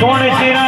Cornish in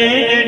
রে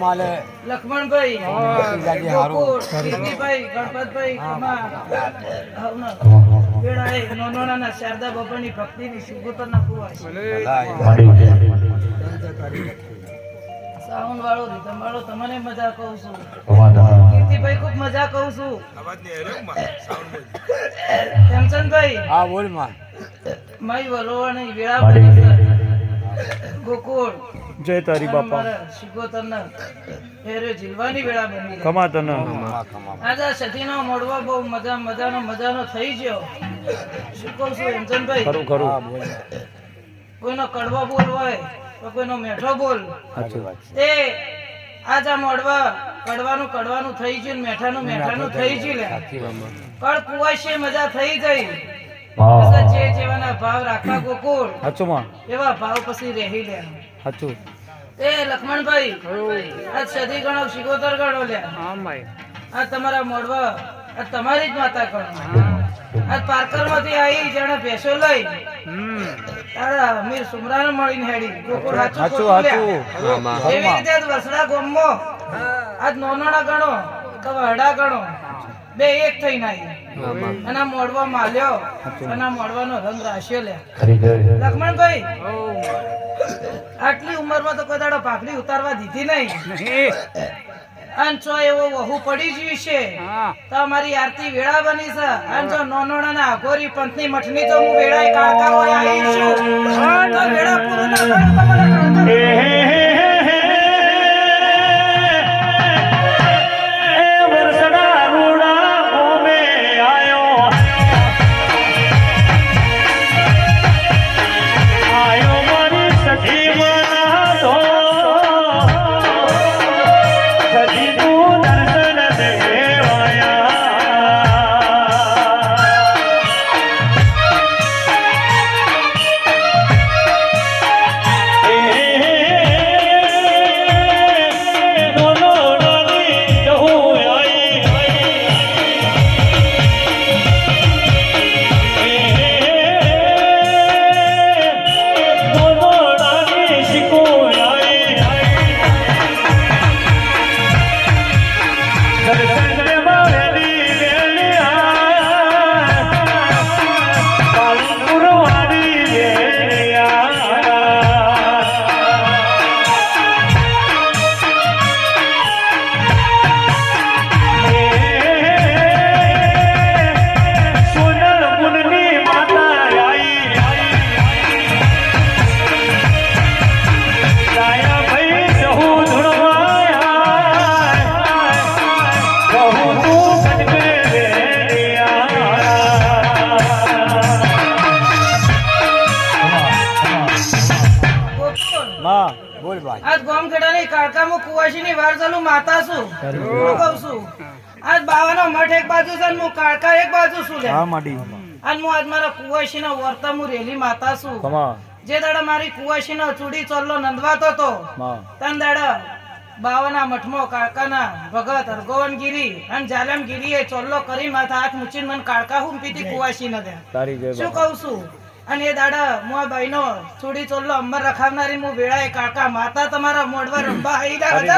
ભાઈ, કમાલે લક્ષ્મણભાઈ જાજી હારું. ગોકુળ, કીર્તિભાઈ ગણપતભાઈ હવના. વેળાએ શારદા બાપાની ભક્તિની સાઉન્ડ વાળો રીધમ વાળો તમને મજા કહું છું. કીર્તિભાઈ ખૂબ મજા કહું છું. હેમચંદભાઈ હા બોલમાં. મારી વલોવાણી વેળા બની છે. ગોકુળ. જય તારી બાપા. શિકોતરના હેરે જીલવાની વેળા બની આજે સતીનો મોડવો બહુ મજા મજાનો મજાનો થઈ ગયો. શું કહું છું હેમચંદભાઈ ખરું ખરું. કોઈનો કડવો બોલ હોય તો કોઈનો મેઠો બોલ. એ આજ મોડવા કડવાનું કડવાનું થઈ ગયું મેઠાનું મેઠાનું થઈ ગયું કડ કુવાશી મજા થઈ ગઈ. ભાવ રાખવા ગોકુળ. સાચું માં? એવા ભાવ પછી રહી લે. સાચું. એ લક્ષ્મણભાઈ આજ સદી ગણો શિકોતર ગણો લે. આ તમારા મોડવા આ તમારી જ માતા ગણો. આ પાર્કરમાંથી આવી જાણે ભેસો લઈ. તારા અમીર સુમરાને મળીને હેડી. ગોકુળ હાચું. સાચું એવી રીતે આજ વસડા ગોમમાં આજ નોનાણા ગણો તો હડા ગણો. બે એક થઈને આવી. અને આ મોડવા માલ્યો. અને આ મોડવાનો રંગ રાશ્યો લે લક્ષ્મણભાઈ આટલી ઉંમરમાં તો કોઈ દાડો પાકડી ઉતારવા દીધી નહીં. અને ચો એવો વહુ પડી ગયું છે તો અમારી આરતી વેળા બની છે. અને જો નોનોણા ના અઘોરી પંથની મઠની તો હું વેળા કાળકા હોય આવી છું તો વેળા પૂરું ના કરો તો મને આજ ગોમખેડાની કાળકામાં કુવાસીની વાર ચાલુ માતા છું હું કહું છું આજ બાવાનો મઠ એક બાજુ છે હું કાળકા એક બાજુ છું લે અને હું આજ મારા કુવાશીના વર્તા હું રેલી માતા છું. જે દાડા મારી કુવાશીનો ચૂડી ચોલ્લો નંદવાતો હતો તન દાડા બાવાના મઠમાં કાળકાના ભગત હરગોવનગીરી અને જાલમગીરી એ ચોલ્લો કરી માથા હાથ મૂચીને મને કાળકા હું પીતી કુવાશી ન દે શું કહું છું? અને એ દાડા મો આ છોડી ચોલ્લો અંબર રખાવનારી હું વેળાએ કાકા માતા તમારા મોડવા રંબા આઈ તારી જય.